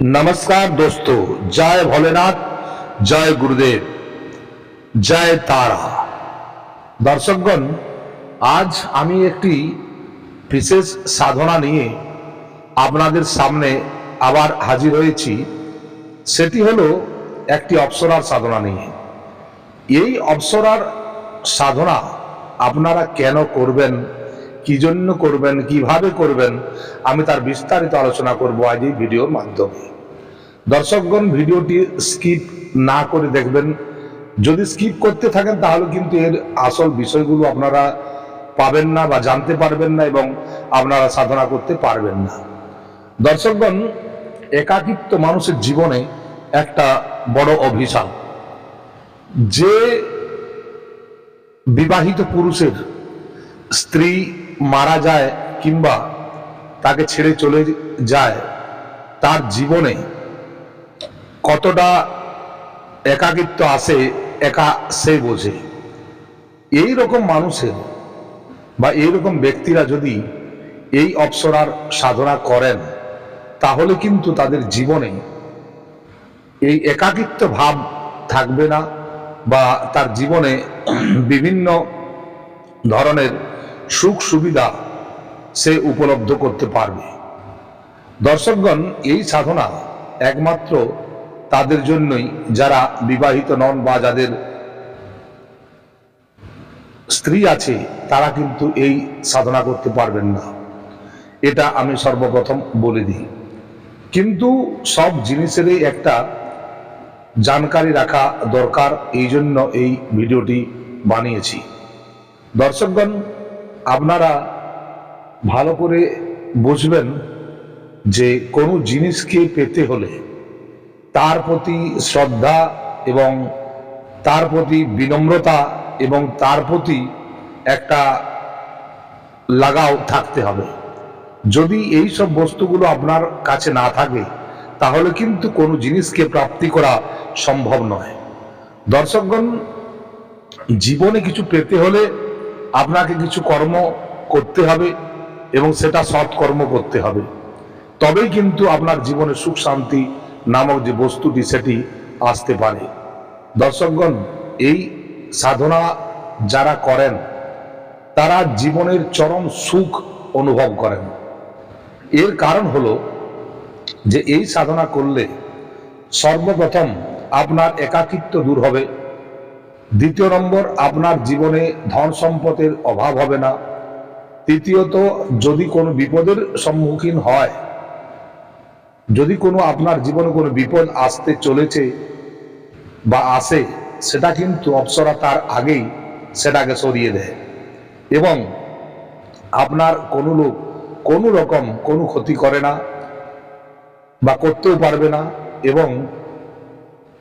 নমস্কার দোস্ত, জয় ভোলেনাথ, জয় গুরুদেব, জয় তারা। দর্শকগণ, আজ আমি একটি বিশেষ সাধনা নিয়ে আপনাদের সামনে আবার হাজির হয়েছি। সেটি হলো একটি অপ্সরার সাধনা নিয়ে। এই অপ্সরার সাধনা আপনারা কেন করবেন কি জন্য করবেন, কীভাবে করবেন, আমি তার বিস্তারিত আলোচনা করব আজ এই ভিডিওর মাধ্যমে। দর্শকগণ, ভিডিওটি স্কিপ না করে দেখবেন। যদি স্কিপ করতে থাকেন, তাহলে কিন্তু এর আসল বিষয়গুলো আপনারা পাবেন না বা জানতে পারবেন না এবং আপনারা সাধনা করতে পারবেন না। দর্শকগণ, একাকিত্ব মানুষের জীবনে একটা বড় অভিশাপ। যে বিবাহিত পুরুষের স্ত্রী মারা যায় কিংবা তাকে ছেড়ে চলে যায়, তার জীবনে কতটা একাকিত্ব আসে একা সে বোঝে। এই রকম মানুষের বা এই রকম ব্যক্তিরা যদি এই অপসরার সাধনা করেন, তাহলে কিন্তু তাদের জীবনে এই একাকিত্ব ভাব থাকবে না বা তার জীবনে বিভিন্ন ধরনের সুখ সুবিধা সে উপলব্ধ করতে পারবে। দর্শকগণ, এই সাধনা একমাত্র তাদের জন্যই যারা বিবাহিত নন বা যাদের স্ত্রী আছে, তারা কিন্তু এই সাধনা করতে পারবেন না। এটা আমি সর্বপ্রথম বলে দিই। কিন্তু সব জিনিসেরই একটা জানকারি রাখা দরকার, এই জন্য এই ভিডিওটি বানিয়েছি। দর্শকগণ আপনারা ভালো করে বুঝবেন যে কোনো জিনিসকে পেতে হলে তার প্রতি শ্রদ্ধা এবং তার প্রতি বিনম্রতা এবং তার প্রতি একটা লাগাও থাকতে হবে। যদি এই সব বস্তুগুলো আপনার কাছে না থাকে, তাহলে কিন্তু কোনো জিনিসকে প্রাপ্তি করা সম্ভব নয়। দর্শকগণ, জীবনে কিছু পেতে হলে আপনাকে কিছু কর্ম করতে হবে এবং সেটা সৎ কর্ম করতে হবে। তবেই কিন্তু আপনার জীবনে সুখ শান্তি নামক যে বস্তুটি সেটি আসতে পারে। দর্শকগণ, এই সাধনা যারা করেন, তারা জীবনের চরম সুখ অনুভব করেন। এর কারণ হলো যে এই সাধনা করলে সর্বপ্রথম আপনার একাকিত্ব দূর হবে। দ্বিতীয় নম্বর, আপনার জীবনে ধন সম্পদের অভাব হবে না। তৃতীয়ত, যদি কোনো বিপদের সম্মুখীন হয়, যদি কোনো আপনার জীবনে কোনো বিপদ আসতে চলেছে বা আসে, সেটা কিন্তু অপসরা তার আগেই সেটাকে সরিয়ে দেয়। এবং আপনার কোনো লোক কোনো রকম কোনো ক্ষতি করে না বা করতেও পারবে না এবং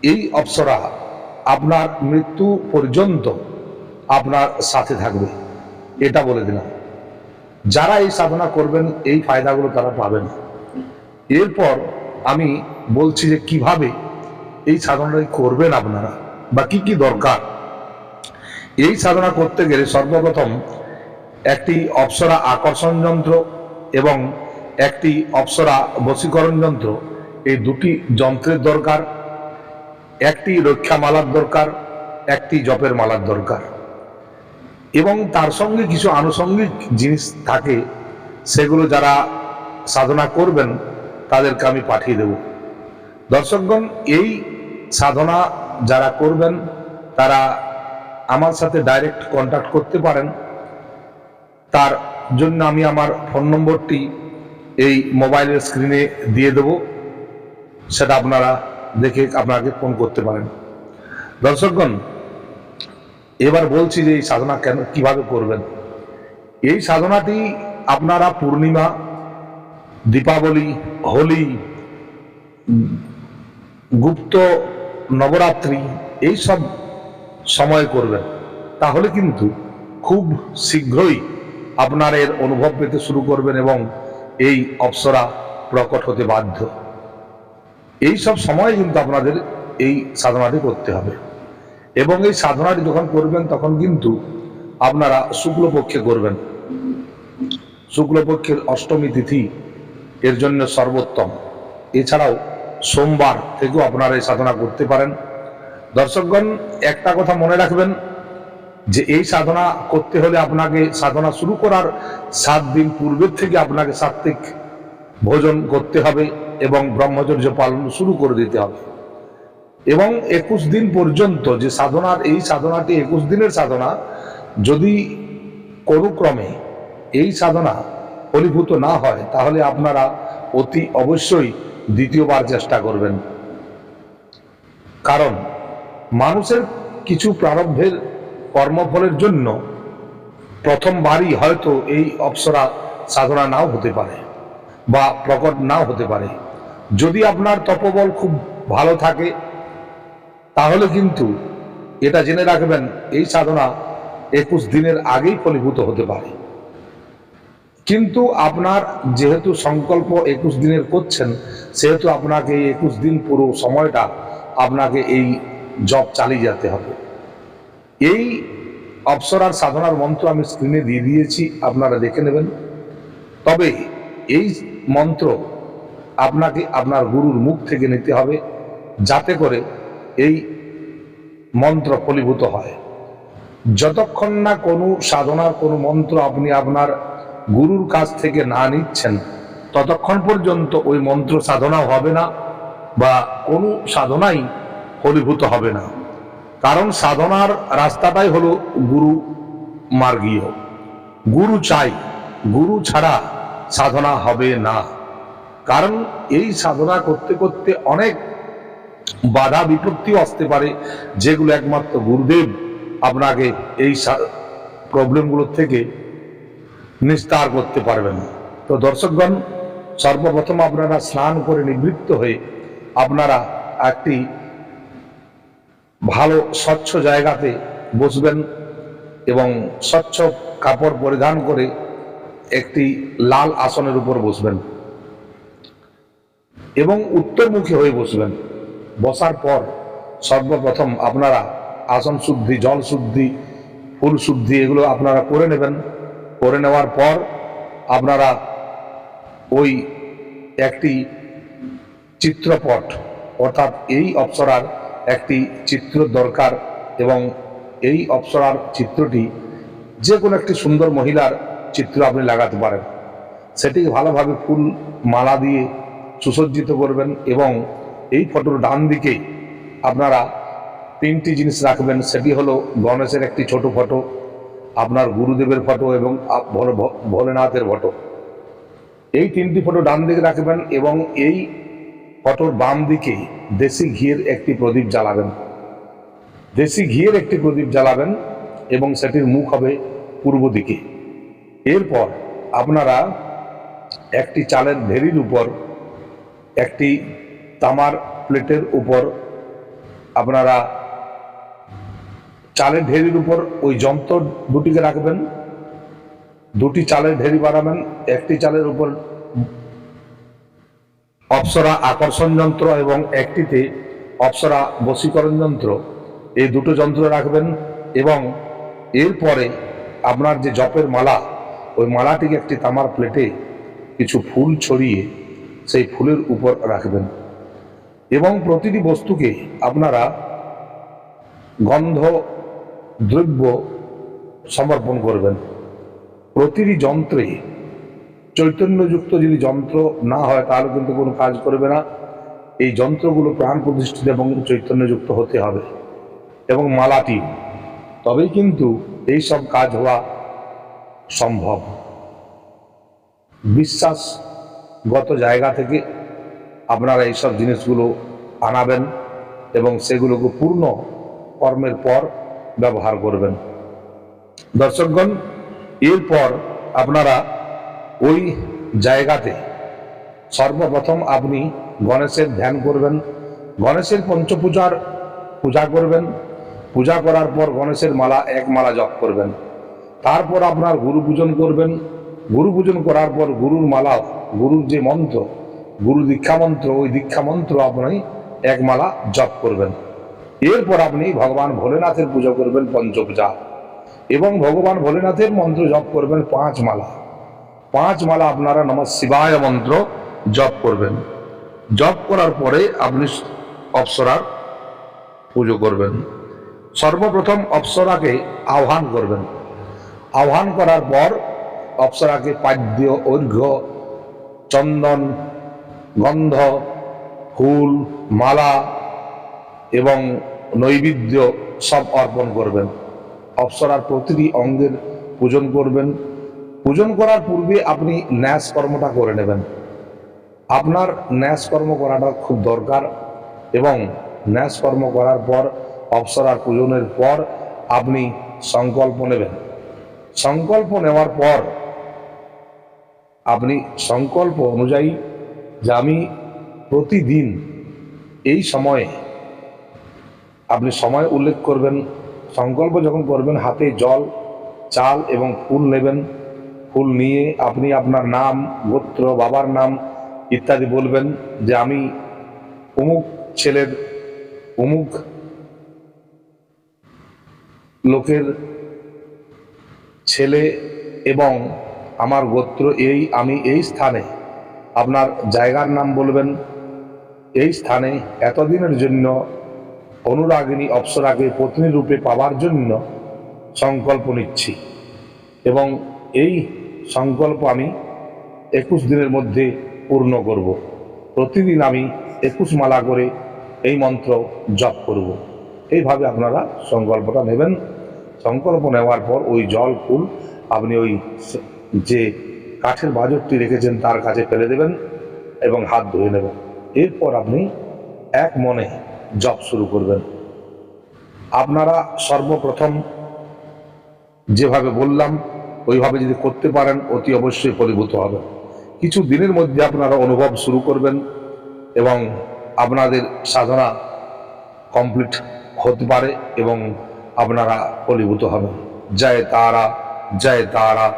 এই অপসরা আপনার মৃত্যু পর্যন্ত আপনার সাথে থাকবে। এটা বলে দিলাম। যারা এই সাধনা করবেন, এই ফায়দাগুলো তারা পাবেন। এরপর আমি বলছি যে কীভাবে এই সাধনাটি করবেন আপনারা বা কি কি দরকার। এই সাধনা করতে গেলে সর্বপ্রথম একটি অপ্সরা আকর্ষণ যন্ত্র এবং একটি অপ্সরা বশীকরণ যন্ত্র, এই দুটি যন্ত্রের দরকার। একটি রক্ষা মালার দরকার, একটি জপের মালার দরকার। এবং তার সঙ্গে কিছু আনুষঙ্গিক জিনিস থাকে, সেগুলো যারা সাধনা করবেন, তাদেরকে আমি পাঠিয়ে দেব। দর্শকগণ, এই সাধনা যারা করবেন, তারা আমার সাথে ডাইরেক্ট কন্ট্যাক্ট করতে পারেন। তার জন্য আমি আমার ফোন নম্বরটি এই মোবাইলের স্ক্রিনে দিয়ে দেব। সেটা আপনারা দেখে আপনাকে ফোন করতে পারেন। দর্শকগণ, এবার বলছি যে এই সাধনা কেন, কীভাবে করবেন? এই সাধনাটি আপনারা পূর্ণিমা, দীপাবলি, হোলি, গুপ্ত নবরাত্রি এই সব সময় করবেন। তাহলে কিন্তু খুব শীঘ্রই আপনার এর অনুভব পেতে শুরু করবেন এবং এই অপসরা প্রকট হতে বাধ্য। এই সব সময় কিন্তু আপনাদের এই সাধনাটি করতে হবে। এবং এই সাধনাটি যখন করবেন, তখন কিন্তু আপনারা শুক্লপক্ষে করবেন। শুক্লপক্ষের অষ্টমী তিথি, এর জন্য সর্বোত্তম। এছাড়াও সোমবার থেকেও আপনারা এই সাধনা করতে পারেন। দর্শকগণ, একটা কথা মনে রাখবেন, যে এই সাধনা করতে হলে আপনাকে সাধনা শুরু করার সাত দিন পূর্বের থেকে আপনাকে সাত্বিক ভোজন করতে হবে। এবং ব্রহ্মচর্য পালন শুরু করে দিতে হবে। এবং একুশ দিন পর্যন্ত যে সাধনার, এই সাধনাটি একুশ দিনের সাধনা, যদি কোনো ক্রমে এই সাধনা ফলীভূত না হয়, তাহলে আপনারা অতি অবশ্যই দ্বিতীয়বার চেষ্টা করবেন। কারণ মানুষের কিছু প্রারব্ধের কর্মফলের জন্য প্রথমবারই হয়তো এই অপ্সরা সাধনা নাও হতে পারে বা প্রকট নাও হতে পারে। যদি আপনার তপবল খুব ভালো থাকে, তাহলে কিন্তু এটা জেনে রাখবেন, এই সাধনা একুশ দিনের আগেই ফলীভূত হতে পারে। কিন্তু আপনার যেহেতু সংকল্প একুশ দিনের করছেন, সেহেতু আপনাকে এই একুশ দিন পুরো সময়টা আপনাকে এই জব চালিয়ে যেতে হবে। এই অপসরার সাধনার মন্ত্র আমি স্ক্রিনে দিয়ে দিয়েছি, আপনারা দেখে নেবেন। তবে এই মন্ত্র আপনাকে, আপনার গুরুর মুখ থেকে নিতে হবে যাতে করে এই মন্ত্র ফলীভূত হয়। যতক্ষণ না কোনো সাধনার কোনো মন্ত্র আপনি আপনার গুরুর কাছ থেকে না নিচ্ছেন, ততক্ষণ পর্যন্ত ওই মন্ত্র সাধনা হবে না বা কোনো সাধনাই ফলীভূত হবে না। কারণ সাধনার রাস্তাটাই হলো গুরু মার্গীয়। গুরু চাই, গুরু ছাড়া সাধনা হবে না। কারণ এই সাধনা করতে করতে অনেক বাধা বিপত্তিও আসতে পারে, যেগুলো একমাত্র গুরুদেব আপনাকে এই প্রবলেমগুলোর থেকে নিস্তার করতে পারবেন। তো দর্শকগণ, সর্বপ্রথম আপনারা স্নান করে নিবৃত্ত হয়ে আপনারা একটি ভালো, স্বচ্ছ জায়গাতে বসবেন এবং স্বচ্ছ কাপড় পরিধান করে একটি লাল আসনের উপর বসবেন। এবং উত্তরমুখী হয়ে বসবেন বসার পর সর্বপ্রথম আপনারা আসন শুদ্ধি, জল শুদ্ধি, ফুল শুদ্ধি এগুলো আপনারা করে নেবেন। করে নেওয়ার পর আপনারা ওই একটি চিত্রপট, অর্থাৎ এই অপ্সরার একটি চিত্র দরকার এবং এই অপ্সরার চিত্রটি যে কোনো একটি সুন্দর মহিলার চিত্র আপনি লাগাতে পারেন। সেটিকে ভালোভাবে ফুল মালা দিয়ে সুসজ্জিত করবেন এবং এই ফটোর ডান দিকে আপনারা তিনটি জিনিস রাখবেন, সেটি হলো গণেশের একটি ছোট ফটো, আপনার গুরুদেবের ফটো এবং ভোলেনাথের ফটো। এই তিনটি ফটো ডান দিকে রাখবেন এবং এই ফটোর বাম দিকে দেশি ঘিয়ের একটি প্রদীপ জ্বালাবেন। দেশি ঘিয়ের একটি প্রদীপ জ্বালাবেন এবং সেটির মুখ হবে পূর্ব দিকে। এরপর আপনারা একটি চালের ঢেরির উপর একটি তামার প্লেটের উপর আপনারা চালের ঢেরির উপর ওই যন্ত্র দুটিকে রাখবেন। দুটি চালের ঢেরি বানাবেন, একটি চালের উপর অপ্সরা আকর্ষণ যন্ত্র এবং একটিতে অপ্সরা বশীকরণ যন্ত্র। এই দুটো যন্ত্র রাখবেন এবং এরপরে আপনার যে জপের মালা, ওই মালাটিকে একটি তামার প্লেটে কিছু ফুল ছড়িয়ে সেই ফুলের উপর রাখবেন। এবং প্রতিটি বস্তুকে আপনারা গন্ধ, দ্রব্য সমর্পণ করবেন। প্রতিটি যন্ত্রে, চৈতন্যযুক্ত যদি যন্ত্র না হয়, তাহলে কিন্তু কোনো কাজ করবে না। এই যন্ত্রগুলো প্রাণ প্রতিষ্ঠিত এবং চৈতন্যযুক্ত হতে হবে। এবং মালাটি, তবেই কিন্তু এই সব কাজ হওয়া সম্ভব। বিশ্বাসগত জায়গা থেকে আপনারা এইসব জিনিসগুলো আনাবেন এবং সেগুলোকে পূর্ণ কর্মের পর ব্যবহার করবেন। দর্শকগণ, এরপর আপনারা ওই জায়গাতে সর্বপ্রথম আপনি গণেশের ধ্যান করবেন, গণেশের পঞ্চপূজার পূজা করবেন, পূজা করার পর গণেশের মালা, এক মালা জপ করবেন। তারপর আপনার গুরু পূজন করবেন গুরু পূজন করার পর গুরুর মালা, গুরুর যে মন্ত্র, গুরু দীক্ষা মন্ত্র, ওই দীক্ষা মন্ত্র আপনি এক মালা জপ করবেন। এরপর আপনি ভগবান ভোলেনাথের পুজো করবেন পঞ্চপূজা এবং ভগবান ভোলেনাথের মন্ত্র জপ করবেন পাঁচ মালা। পাঁচ মালা আপনারা নম শিবায় মন্ত্র জপ করবেন। জপ করার পরে আপনি অপ্সরার পুজো করবেন। সর্বপ্রথম অপ্সরাকে আহ্বান করবেন। আহ্বান করার পর অপ্সরাকে পাদ্য ঐর্ঘ্য চন্দন, গন্ধ, ফুল, মালা এবং নৈবেদ্য সব অর্পণ করবেন। অপ্সরার প্রতিটি অঙ্গের পূজন করবেন। পূজন করার পূর্বে আপনি ন্যাস কর্মটা করে নেবেন। আপনার ন্যাস কর্ম করাটা খুব দরকার এবং ন্যাস কর্ম করার পর, অপ্সরার পূজনের পর আপনি সংকল্প নেবেন। সংকল্প নেওয়ার পর আপনি সংকল্প অনুযায়ী যে আমি প্রতিদিন এই সময়ে আপনি সময় উল্লেখ করবেন, সংকল্প যখন করবেন, হাতে জল, চাল এবং ফুল নেবেন। ফুল নিয়ে আপনি আপনার নাম, গোত্র, বাবার নাম ইত্যাদি বলবেন যে আমি অমুক ছেলের, অমুক লোকের ছেলে এবং আমার গোত্র এই, আমি এই স্থানে, আপনার জায়গার নাম বলবেন। এই স্থানে এতদিনের জন্য অনুরাগিনী অপ্সরাকে পত্নী রূপে পাওয়ার জন্য সংকল্প নিচ্ছি। এবং এই সংকল্প আমি একুশ দিনের মধ্যে পূর্ণ করব। প্রতিদিন আমি একুশ মালা করে এই মন্ত্র জপ করব। এইভাবে আপনারা সংকল্পটা নেবেন। সংকল্প নেওয়ার পর ওই জল, ফুল, আপনি ওই যে কাঠের বাজরটি রেখেছেন তার কাছে ফেলে দেবেন এবং হাত ধুয়ে নেবেন। এরপর আপনি এক মনে জপ শুরু করবেন। আপনারা সর্বপ্রথম যেভাবে বললাম, ওইভাবে যদি করতে পারেন, অতি অবশ্যই পরিভূত হবে। কিছু দিনের মধ্যে আপনারা অনুভব শুরু করবেন এবং আপনাদের সাধনা কমপ্লিট হতে পারে এবং আপনারা ফলীভূত হবেন। জয় তারা জয় তারা।